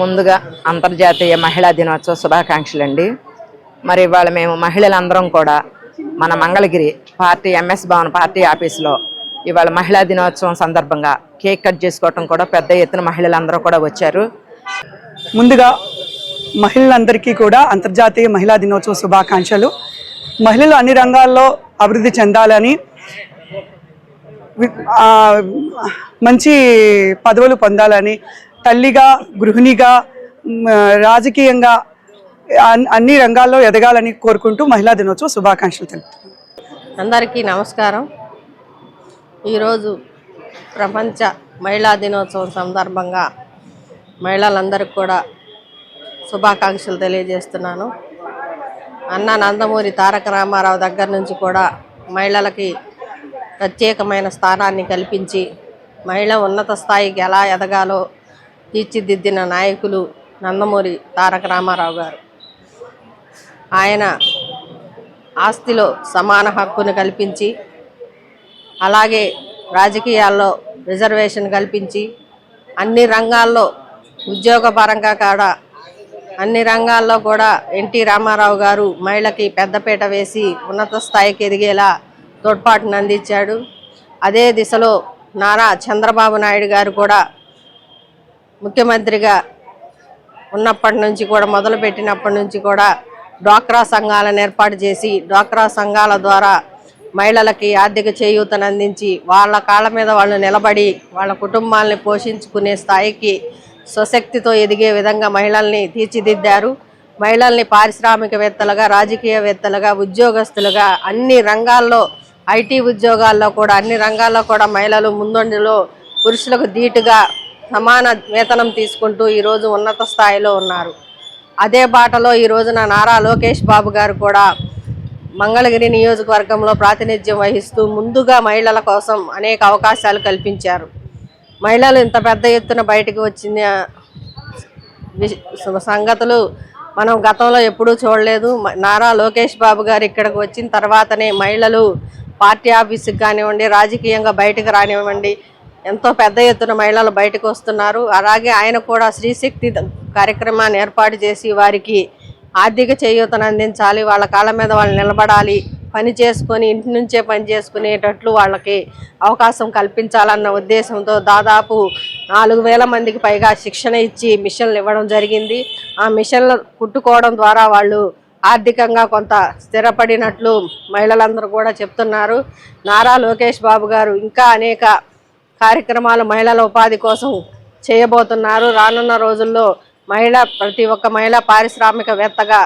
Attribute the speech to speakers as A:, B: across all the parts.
A: ముందుగా అంతర్జాతీయ మహిళా దినోత్సవ శుభాకాంక్షలు అండి మరి ఇవాళ మేము మహిళలందరం కూడా మన Mangalagiri party MS Bhavan party ఆఫీసులో ఇవాళ మహిళా దినోత్సవం సందర్భంగా కేక్ కట్ చేసుకోవటం కూడా పెద్ద ఎత్తున మహిళలందరూ కూడా వచ్చారు.
B: ముందుగా మహిళలందరికీ కూడా అంతర్జాతీయ మహిళా దినోత్సవ శుభాకాంక్షలు. మహిళలు అన్ని రంగాల్లో అభివృద్ధి చెందాలని మంచి పదవులు పొందాలని తల్లిగా గృహిణిగా రాజకీయంగా అన్ని రంగాల్లో ఎదగాలని కోరుకుంటూ మహిళా దినోత్సవ శుభాకాంక్షలు తెలుపుతున్నాను
C: అందరికీ నమస్కారం. ఈరోజు ప్రపంచ మహిళా దినోత్సవం సందర్భంగా మహిళలందరికీ కూడా శుభాకాంక్షలు తెలియజేస్తున్నాను. అన్న నందమూరి తారక రామారావు దగ్గర నుంచి కూడా మహిళలకి ప్రత్యేకమైన స్థానాన్ని కల్పించి మహిళ ఉన్నత స్థాయికి ఎలా ఎదగాలో తీర్చిదిద్దిన నాయకులు నందమూరి తారక రామారావు గారు. ఆయన ఆస్తిలో సమాన హక్కును కల్పించి అలాగే రాజకీయాల్లో రిజర్వేషన్ కల్పించి అన్ని రంగాల్లో ఉద్యోగపరంగా కాడ అన్ని రంగాల్లో కూడా ఎన్టీ రామారావు గారు మహిళకి పెద్దపీట వేసి ఉన్నత స్థాయికి ఎదిగేలా తోడ్పాటును అందించాడు. అదే దిశలో నారా చంద్రబాబు నాయుడు గారు కూడా ముఖ్యమంత్రిగా ఉన్నప్పటి నుంచి కూడా మొదలుపెట్టినప్పటి నుంచి కూడా డ్వాక్రా సంఘాలను ఏర్పాటు చేసి డ్వాక్రా సంఘాల ద్వారా మహిళలకి ఆర్థిక చేయూతను అందించి వాళ్ళ కాళ్ళ మీద వాళ్ళు నిలబడి వాళ్ళ కుటుంబాలని పోషించుకునే స్థాయికి స్వశక్తితో ఎదిగే విధంగా మహిళల్ని తీర్చిదిద్దారు. మహిళల్ని పారిశ్రామికవేత్తలుగా రాజకీయవేత్తలుగా ఉద్యోగస్తులుగా అన్ని రంగాల్లో ఐటీ ఉద్యోగాల్లో కూడా అన్ని రంగాల్లో కూడా మహిళలు ముందంజలో పురుషులకు ధీటుగా సమాన వేతనం తీసుకుంటూ ఈరోజు ఉన్నత స్థాయిలో ఉన్నారు. అదే బాటలో ఈ రోజున నారా లోకేష్ బాబు గారు కూడా మంగళగిరి నియోజకవర్గంలో ప్రాతినిధ్యం వహిస్తూ ముందుగా మహిళల కోసం అనేక అవకాశాలు కల్పించారు. మహిళలు ఇంత పెద్ద ఎత్తున బయటకు వచ్చిన సంగతులు మనం గతంలో ఎప్పుడూ చూడలేదు. నారా లోకేష్ బాబు గారు ఇక్కడికి వచ్చిన తర్వాతనే మహిళలు పార్టీ ఆఫీసుకి కానివ్వండి రాజకీయంగా బయటకు రానివ్వండి ఎంతో పెద్ద ఎత్తున మహిళలు బయటకు వస్తున్నారు. అలాగే ఆయన కూడా స్త్రీశక్తి కార్యక్రమాన్ని ఏర్పాటు చేసి వారికి ఆర్థిక చేయూతను అందించాలి. వాళ్ళ కాళ్ళ మీద వాళ్ళు నిలబడాలి. పని చేసుకొని ఇంటి నుంచే పని చేసుకునేటట్లు వాళ్ళకి అవకాశం కల్పించాలన్న ఉద్దేశంతో దాదాపు నాలుగు వేల మందికి పైగా శిక్షణ ఇచ్చి మిషన్లు ఇవ్వడం జరిగింది. ఆ మిషన్లు కుట్టుకోవడం ద్వారా వాళ్ళు ఆర్థికంగా కొంత స్థిరపడినట్లు మహిళలందరూ కూడా చెప్తున్నారు. నారా లోకేష్ బాబు గారు ఇంకా అనేక కార్యక్రమాలు మహిళల ఉపాధి కోసం చేయబోతున్నారు. రానున్న రోజుల్లో మహిళ ప్రతి ఒక్క మహిళ పారిశ్రామికవేత్తగా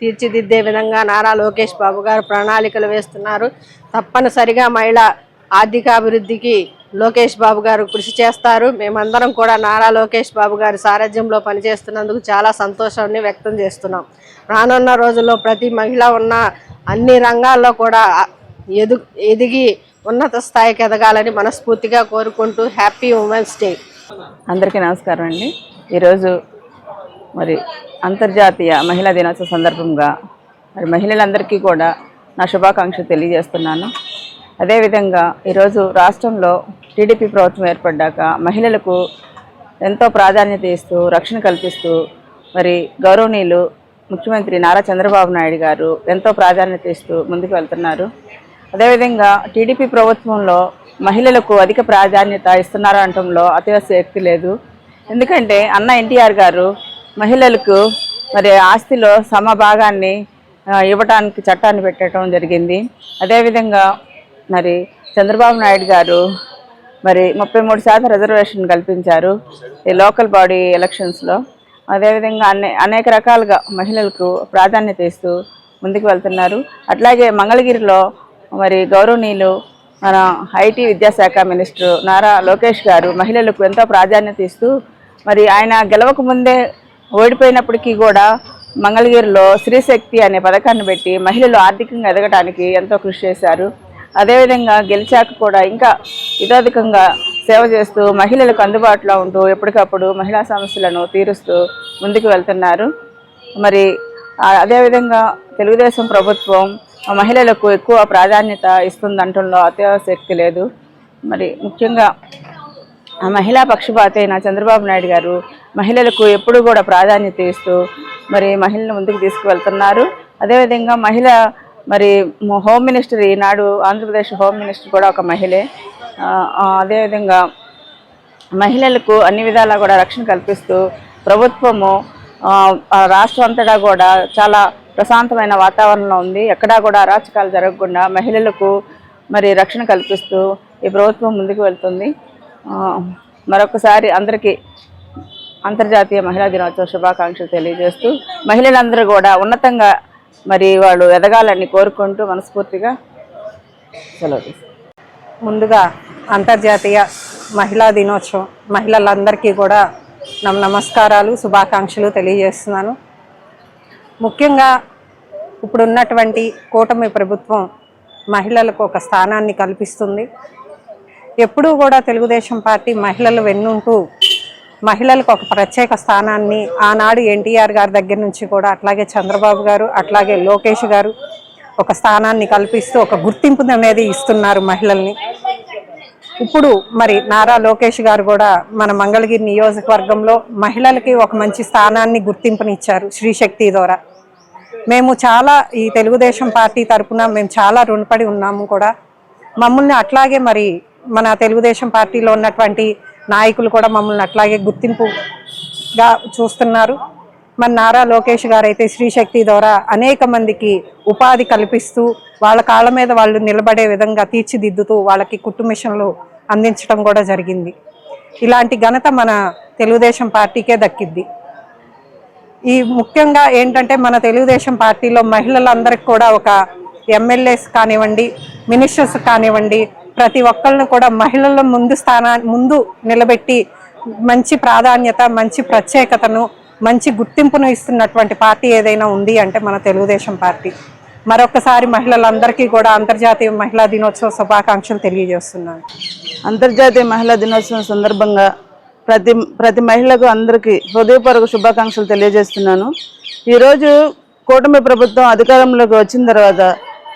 C: తీర్చిదిద్దే విధంగా నారా లోకేష్ బాబు గారు ప్రణాళికలు వేస్తున్నారు. తప్పనిసరిగా మహిళ ఆర్థికాభివృద్ధికి లోకేష్ బాబు గారు కృషి చేస్తారు. మేమందరం కూడా నారా లోకేష్ బాబు గారి సారథ్యంలో పనిచేస్తున్నందుకు చాలా సంతోషాన్ని వ్యక్తం చేస్తున్నాం. రానున్న రోజుల్లో ప్రతి మహిళ ఉన్న అన్ని రంగాల్లో కూడా ఎదు ఎదిగి ఉన్నత స్థాయికి ఎదగాలని మనస్ఫూర్తిగా కోరుకుంటూ హ్యాపీ ఉమెన్స్ డే.
D: అందరికీ నమస్కారం అండి. ఈరోజు మరి అంతర్జాతీయ మహిళా దినోత్సవ సందర్భంగా మరి మహిళలందరికీ కూడా నా శుభాకాంక్షలు తెలియజేస్తున్నాను. అదేవిధంగా ఈరోజు రాష్ట్రంలో టీడీపీ ప్రభుత్వం ఏర్పడ్డాక మహిళలకు ఎంతో ప్రాధాన్యత ఇస్తూ రక్షణ కల్పిస్తూ మరి గౌరవనీయులు ముఖ్యమంత్రి నారా చంద్రబాబు నాయుడు గారు ఎంతో ప్రాధాన్యత ఇస్తూ ముందుకు వెళ్తున్నారు. అదేవిధంగా టీడీపీ ప్రభుత్వంలో మహిళలకు అధిక ప్రాధాన్యత ఇస్తున్నారు అనటంలో అతివశక్తి లేదు. ఎందుకంటే అన్న ఎన్టీఆర్ గారు మహిళలకు మరి ఆస్తిలో సమభాగాన్ని ఇవ్వటానికి చట్టాన్ని పెట్టడం జరిగింది. అదేవిధంగా మరి చంద్రబాబు నాయుడు గారు మరి ముప్పై మూడు శాతం రిజర్వేషన్ కల్పించారు ఈ లోకల్ బాడీ ఎలక్షన్స్లో. అదేవిధంగా అనే అనేక రకాలుగా మహిళలకు ప్రాధాన్యత ఇస్తూ ముందుకు వెళ్తున్నారు. అట్లాగే మంగళగిరిలో మరి గౌరవనీయులు మన ఐటీ విద్యాశాఖ మినిస్టర్ నారా లోకేష్ గారు మహిళలకు ఎంతో ప్రాధాన్యత ఇస్తూ మరి ఆయన గెలవక ముందే ఓడిపోయినప్పటికీ కూడా మంగళగిరిలో స్త్రీశక్తి అనే పథకాన్ని పెట్టి మహిళలు ఆర్థికంగా ఎదగడానికి ఎంతో కృషి చేశారు. అదేవిధంగా గెలిచాక కూడా ఇంకా ఇతోధికంగా సేవ చేస్తూ మహిళలకు అందుబాటులో ఉంటూ ఎప్పటికప్పుడు మహిళా సమస్యలను తీరుస్తూ ముందుకు వెళ్తున్నారు. మరి అదేవిధంగా తెలుగుదేశం ప్రభుత్వం మహిళలకు ఎక్కువ ప్రాధాన్యత ఇస్తుందంటంలో అత్యాశక్తి లేదు. మరి ముఖ్యంగా
E: ఆ మహిళా పక్షపాత అయిన చంద్రబాబు నాయుడు గారు మహిళలకు ఎప్పుడూ కూడా ప్రాధాన్యత ఇస్తూ మరి మహిళను ముందుకు తీసుకువెళ్తున్నారు. అదేవిధంగా మహిళ మరి హోమ్ మినిస్టర్ ఈనాడు ఆంధ్రప్రదేశ్ హోమ్ మినిస్టర్ కూడా ఒక మహిళే. అదేవిధంగా మహిళలకు అన్ని విధాలా కూడా రక్షణ కల్పిస్తూ ప్రభుత్వము ఆ రాష్ట్రం అంతటా కూడా చాలా ప్రశాంతమైన వాతావరణంలో ఉంది. ఎక్కడా కూడా అరాచకాలు జరగకుండా మహిళలకు మరి రక్షణ కల్పిస్తూ ఈ ప్రభుత్వం ముందుకు వెళ్తుంది. మరొకసారి అందరికీ అంతర్జాతీయ మహిళా దినోత్సవ శుభాకాంక్షలు తెలియజేస్తూ మహిళలందరూ కూడా ఉన్నతంగా మరి వాళ్ళు ఎదగాలని కోరుకుంటూ మనస్ఫూర్తిగా సెలవు
F: ముందుగా అంతర్జాతీయ మహిళా దినోత్సవం మహిళలందరికీ కూడా నమ నమస్కారాలు శుభాకాంక్షలు తెలియజేస్తున్నాను. ముఖ్యంగా ఇప్పుడున్నటువంటి కూటమి ప్రభుత్వం మహిళలకు ఒక స్థానాన్ని కల్పిస్తుంది. ఎప్పుడూ కూడా తెలుగుదేశం పార్టీ మహిళలు వెన్నుంటూ మహిళలకు ఒక ప్రత్యేక స్థానాన్ని ఆనాడు ఎన్టీఆర్ గారి దగ్గర నుంచి కూడా అట్లాగే చంద్రబాబు గారు అట్లాగే లోకేష్ గారు ఒక స్థానాన్ని కల్పిస్తూ ఒక గుర్తింపు అనేది ఇస్తున్నారు మహిళల్ని. ఇప్పుడు మరి నారా లోకేష్ గారు కూడా మన మంగళగిరి నియోజకవర్గంలో మహిళలకి ఒక మంచి స్థానాన్ని గుర్తింపునిచ్చారు శ్రీశక్తి ద్వారా. మేము చాలా ఈ తెలుగుదేశం పార్టీ తరపున మేము చాలా రుణపడి ఉన్నాము కూడా. మమ్మల్ని అట్లాగే మరి మన తెలుగుదేశం పార్టీలో ఉన్నటువంటి నాయకులు కూడా మమ్మల్ని అట్లాగే గుర్తింపుగా చూస్తున్నారు. మన నారా లోకేష్ గారు అయితే శ్రీశక్తి ద్వారా అనేక మందికి ఉపాధి కల్పిస్తూ వాళ్ళ కాళ్ళ మీద వాళ్ళు నిలబడే విధంగా తీర్చిదిద్దుతూ వాళ్ళకి కుట్టు మిషన్లు అందించడం కూడా జరిగింది. ఇలాంటి ఘనత మన తెలుగుదేశం పార్టీకే దక్కిద్ది. ఈ ముఖ్యంగా ఏంటంటే మన తెలుగుదేశం పార్టీలో మహిళలందరికీ కూడా ఒక ఎమ్మెల్యేస్ కానివ్వండి మినిస్టర్స్ కానివ్వండి ప్రతి ఒక్కళ్ళని కూడా మహిళల ముందు స్థానా ముందు నిలబెట్టి మంచి ప్రాధాన్యత మంచి ప్రత్యేకతను మంచి గుర్తింపును ఇస్తున్నటువంటి పార్టీ ఏదైనా ఉంది అంటే మన తెలుగుదేశం పార్టీ. మరొకసారి మహిళలందరికీ కూడా అంతర్జాతీయ మహిళా దినోత్సవ శుభాకాంక్షలు తెలియజేస్తున్నాను.
E: అంతర్జాతీయ మహిళా దినోత్సవం సందర్భంగా ప్రతి ప్రతి మహిళకు అందరికీ హృదయపూర్వక శుభాకాంక్షలు తెలియజేస్తున్నాను. ఈరోజు కూటమి ప్రభుత్వం అధికారంలోకి వచ్చిన తర్వాత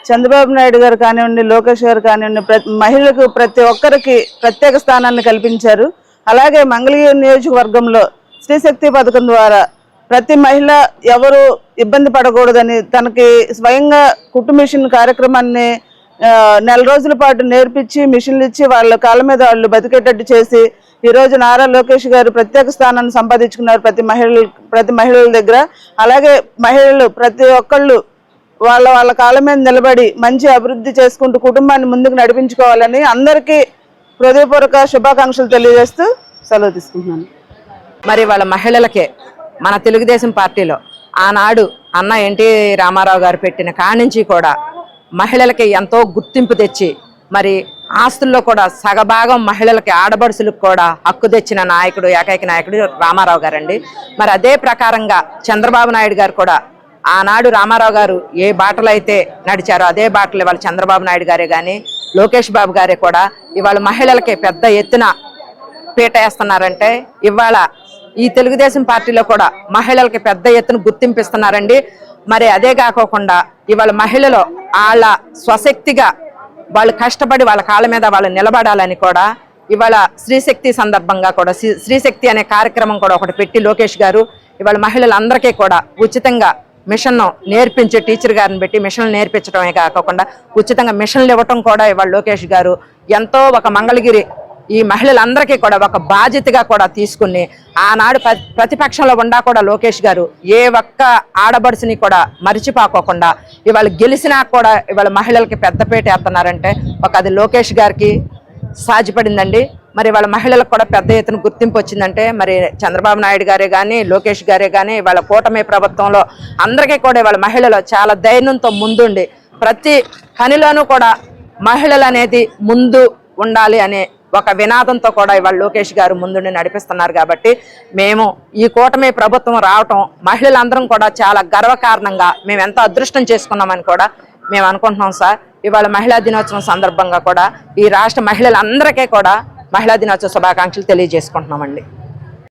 E: చంద్రబాబు నాయుడు గారు కానివ్వండి లోకేష్ గారు కానివ్వండి ప్రతి మహిళలకు ప్రతి ఒక్కరికి ప్రత్యేక స్థానాన్ని కల్పించారు. అలాగే మంగళగిరి నియోజకవర్గంలో స్త్రీశక్తి పథకం ద్వారా ప్రతి మహిళ ఎవరు ఇబ్బంది పడకూడదని తనకి స్వయంగా కుట్టు మిషన్ కార్యక్రమాన్ని నెల రోజుల పాటు నేర్పించి మిషన్లు ఇచ్చి వాళ్ళ కాళ్ళ మీద వాళ్ళు బతికేటట్టు చేసి ఈరోజు నారా లోకేష్ గారు ప్రత్యేక స్థానాన్ని సంపాదించుకున్నారు ప్రతి మహిళలు ప్రతి మహిళల దగ్గర. అలాగే మహిళలు ప్రతి ఒక్కళ్ళు వాళ్ళ వాళ్ళ కాళ్ళ మీద నిలబడి మంచి అభివృద్ధి చేసుకుంటూ కుటుంబాన్ని ముందుకు నడిపించుకోవాలని అందరికీ హృదయపూర్వక శుభాకాంక్షలు తెలియజేస్తూ సెలవు తీసుకుంటున్నాను.
A: మరి వాళ్ళ మహిళలకే మన తెలుగుదేశం పార్టీలో ఆనాడు అన్న ఎన్టీ రామారావు గారు పెట్టిన కానించి కూడా మహిళలకి ఎంతో గుర్తింపు తెచ్చి మరి ఆస్తుల్లో కూడా సగభాగం మహిళలకి ఆడబడుసులకు కూడా హక్కు తెచ్చిన నాయకుడు ఏకైక నాయకుడు రామారావు గారండి. మరి అదే ప్రకారంగా చంద్రబాబు నాయుడు గారు కూడా ఆనాడు రామారావు గారు ఏ బాటలు అయితే నడిచారో అదే బాటలు ఇవాళ చంద్రబాబు నాయుడు గారే కానీ లోకేష్ బాబు గారే కూడా ఇవాళ మహిళలకి పెద్ద ఎత్తున పీట వేస్తున్నారంటే ఇవాళ ఈ తెలుగుదేశం పార్టీలో కూడా మహిళలకి పెద్ద ఎత్తున గుర్తింపిస్తున్నారండి. మరి అదే కాకోకుండా ఇవాళ మహిళలు వాళ్ళ స్వశక్తిగా వాళ్ళు కష్టపడి వాళ్ళ కాళ్ళ మీద వాళ్ళు నిలబడాలని కూడా ఇవాళ స్త్రీశక్తి సందర్భంగా కూడా శ్రీశక్తి స్త్రీశక్తి అనే కార్యక్రమం కూడా ఒకటి పెట్టి లోకేష్ గారు ఇవాళ మహిళలందరికీ కూడా ఉచితంగా మిషన్ను నేర్పించే టీచర్ గారిని పెట్టి మిషన్లు నేర్పించడమే కాకుండా ఉచితంగా మిషన్లు ఇవ్వటం కూడా ఇవాళ లోకేష్ గారు ఎంతో ఒక మంగళగిరి ఈ మహిళలందరికీ కూడా ఒక బాధ్యతగా కూడా తీసుకుని ఆనాడు ప్రతిపక్షంలో ఉండా కూడా లోకేష్ గారు ఏ ఒక్క ఆడబడుసుని కూడా మరిచిపోకోకుండా ఇవాళ గెలిచినా కూడా ఇవాళ మహిళలకి పెద్దపేట వేస్తున్నారంటే ఒక అది లోకేష్ గారికి సాధ్యపడిందండి. మరి వాళ్ళ మహిళలకు కూడా పెద్ద ఎత్తున గుర్తింపు వచ్చిందంటే మరి చంద్రబాబు నాయుడు గారే కానీ లోకేష్ గారే కానీ వాళ్ళ కూటమి ప్రభుత్వంలో అందరికీ కూడా వాళ్ళ మహిళలు చాలా ధైర్యంతో ముందుండి ప్రతి పనిలోనూ కూడా మహిళలు అనేది ముందు ఉండాలి అనే ఒక వినాదంతో కూడా ఇవాళ లోకేష్ గారు ముందుండి నడిపిస్తున్నారు కాబట్టి మేము ఈ కూటమి ప్రభుత్వం రావటం మహిళలందరం కూడా చాలా గర్వకారణంగా మేము ఎంతో అదృష్టం చేసుకున్నామని కూడా మేము అనుకుంటున్నాం సార్. ఇవాళ మహిళా దినోత్సవం సందర్భంగా కూడా ఈ రాష్ట్ర మహిళలందరికీ కూడా మహిళా దినోత్సవ శుభాకాంక్షలు తెలియజేసుకుంటున్నామండి.